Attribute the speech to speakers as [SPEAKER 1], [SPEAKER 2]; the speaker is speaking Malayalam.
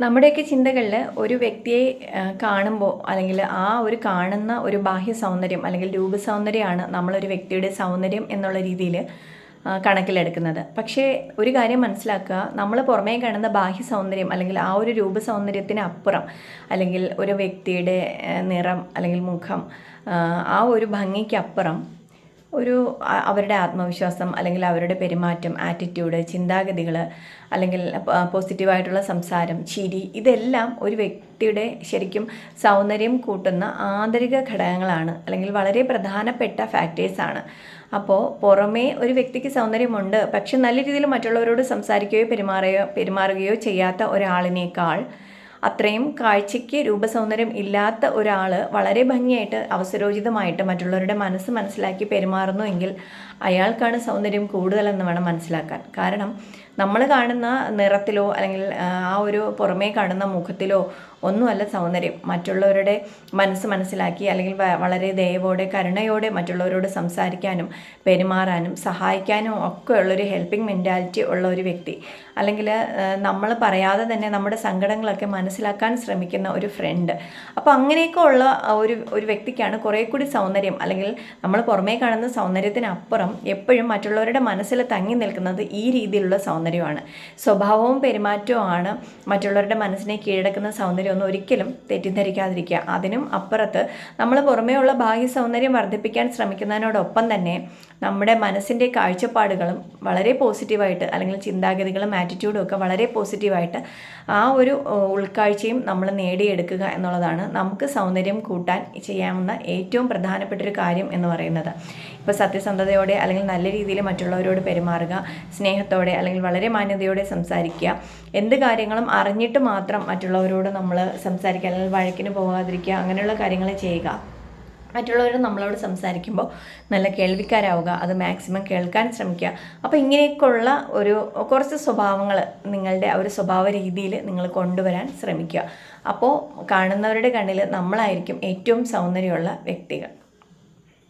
[SPEAKER 1] നമ്മുടെയൊക്കെ ചിന്തകളിൽ ഒരു വ്യക്തിയെ കാണുമ്പോൾ അല്ലെങ്കിൽ ആ ഒരു കാണുന്ന ഒരു ബാഹ്യ സൗന്ദര്യം അല്ലെങ്കിൽ രൂപ സൗന്ദര്യമാണ് നമ്മളൊരു വ്യക്തിയുടെ സൗന്ദര്യം എന്നുള്ള രീതിയിൽ കണക്കിലെടുക്കുന്നത്. പക്ഷേ ഒരു കാര്യം മനസ്സിലാക്കുക നമ്മൾ പുറമേ കാണുന്ന ബാഹ്യ സൗന്ദര്യം അല്ലെങ്കിൽ ആ ഒരു രൂപ സൗന്ദര്യത്തിന് അപ്പുറം അല്ലെങ്കിൽ ഒരു വ്യക്തിയുടെ നിറം അല്ലെങ്കിൽ മുഖം ആ ഒരു ഭംഗിക്കപ്പുറം ഒരു അവരുടെ ആത്മവിശ്വാസം അല്ലെങ്കിൽ അവരുടെ പെരുമാറ്റം ആറ്റിറ്റ്യൂഡ് ചിന്താഗതികൾ അല്ലെങ്കിൽ പോസിറ്റീവായിട്ടുള്ള സംസാരം ചിരി ഇതെല്ലാം ഒരു വ്യക്തിയുടെ ശരിക്കും സൗന്ദര്യം കൂട്ടുന്ന ആന്തരിക ഘടകങ്ങളാണ് അല്ലെങ്കിൽ വളരെ പ്രധാനപ്പെട്ട ഫാക്ടേഴ്സാണ് അപ്പോൾ പുറമേ ഒരു വ്യക്തിക്ക് സൗന്ദര്യമുണ്ട് പക്ഷെ നല്ല രീതിയിൽ മറ്റുള്ളവരോട് സംസാരിക്കുകയോ പെരുമാറുകയോ പെരുമാറുകയോ ചെയ്യാത്ത ഒരാളിനേക്കാൾ അത്രയും കാഴ്ചയ്ക്ക് രൂപസൗന്ദര്യം ഇല്ലാത്ത ഒരാൾ വളരെ ഭംഗിയായിട്ട് അവസരോചിതമായിട്ട് മറ്റുള്ളവരുടെ മനസ്സ് മനസ്സിലാക്കി പെരുമാറുന്നു എങ്കിൽ അയാൾക്കാണ് സൗന്ദര്യം കൂടുതലെന്ന് വേണം മനസ്സിലാക്കാൻ. കാരണം നമ്മൾ കാണുന്ന നിറത്തിലോ അല്ലെങ്കിൽ ആ ഒരു പുറമേ കാണുന്ന മുഖത്തിലോ ഒന്നുമല്ല സൗന്ദര്യം. മറ്റുള്ളവരുടെ മനസ്സ് മനസ്സിലാക്കി അല്ലെങ്കിൽ വളരെ ദയവോടെ കരുണയോടെ മറ്റുള്ളവരോട് സംസാരിക്കാനും പെരുമാറാനും സഹായിക്കാനും ഒക്കെ ഉള്ളൊരു ഹെൽപ്പിംഗ് മെന്റാലിറ്റി ഉള്ള ഒരു വ്യക്തി. അല്ലെങ്കിൽ നമ്മൾ പറയാതെ തന്നെ നമ്മുടെ സങ്കടങ്ങളൊക്കെ മനസ്സിലാക്കാൻ ശ്രമിക്കുന്ന ഒരു ഫ്രണ്ട് അപ്പോൾ അങ്ങനെയൊക്കെ ഉള്ള ഒരു ഒരു വ്യക്തിക്കാണ് കുറേ കൂടി സൗന്ദര്യം. അല്ലെങ്കിൽ നമ്മൾ പുറമേ കാണുന്ന സൗന്ദര്യത്തിനപ്പുറം എപ്പോഴും മറ്റുള്ളവരുടെ മനസ്സിൽ തങ്ങി നിൽക്കുന്നത് ഈ രീതിയിലുള്ള സൗന്ദര്യമാണ്. സ്വഭാവവും പെരുമാറ്റവും മറ്റുള്ളവരുടെ മനസ്സിനെ കീഴടക്കുന്ന സൗന്ദര്യമൊന്നും ഒരിക്കലും തെറ്റിദ്ധരിക്കാതിരിക്കുക. അതിനും അപ്പുറത്ത് നമ്മൾ പുറമേയുള്ള ബാഹ്യ സൗന്ദര്യം വർദ്ധിപ്പിക്കാൻ ശ്രമിക്കുന്നതിനോടൊപ്പം തന്നെ നമ്മുടെ മനസ്സിന്റെ കാഴ്ചപ്പാടുകളും വളരെ പോസിറ്റീവായിട്ട് അല്ലെങ്കിൽ ചിന്താഗതികളും ആറ്റിറ്റ്യൂഡും ഒക്കെ വളരെ പോസിറ്റീവായിട്ട് ആ ഒരു ഉൾക്കാഴ്ചയും നമ്മൾ നേടിയെടുക്കുക എന്നുള്ളതാണ് നമുക്ക് സൗന്ദര്യം കൂട്ടാൻ ചെയ്യാവുന്ന ഏറ്റവും പ്രധാനപ്പെട്ടൊരു കാര്യം എന്ന് പറയുന്നത്. ഇപ്പോൾ സത്യസന്ധതയോടെ അല്ലെങ്കിൽ നല്ല രീതിയിൽ മറ്റുള്ളവരോട് പെരുമാറുക സ്നേഹത്തോടെ അല്ലെങ്കിൽ വളരെ മാന്യതയോടെ സംസാരിക്കുക. എന്ത് കാര്യങ്ങളും അറിഞ്ഞിട്ട് മാത്രം മറ്റുള്ളവരോട് നമ്മൾ സംസാരിക്കുക. അല്ലെങ്കിൽ വഴക്കിന് പോകാതിരിക്കുക. അങ്ങനെയുള്ള കാര്യങ്ങൾ ചെയ്യുക. മറ്റുള്ളവർ നമ്മളോട് സംസാരിക്കുമ്പോൾ നല്ല കേൾവിക്കാരാവുക. അത് മാക്സിമം കേൾക്കാൻ ശ്രമിക്കുക. അപ്പോൾ ഇങ്ങനെയൊക്കെയുള്ള ഒരു കുറച്ച് സ്വഭാവങ്ങൾ നിങ്ങളുടെ ഒരു സ്വഭാവ രീതിയിൽ നിങ്ങൾ കൊണ്ടുവരാൻ ശ്രമിക്കുക. അപ്പോൾ കാണുന്നവരുടെ കണ്ണിൽ നമ്മളായിരിക്കും ഏറ്റവും സൗന്ദര്യമുള്ള വ്യക്തികൾ.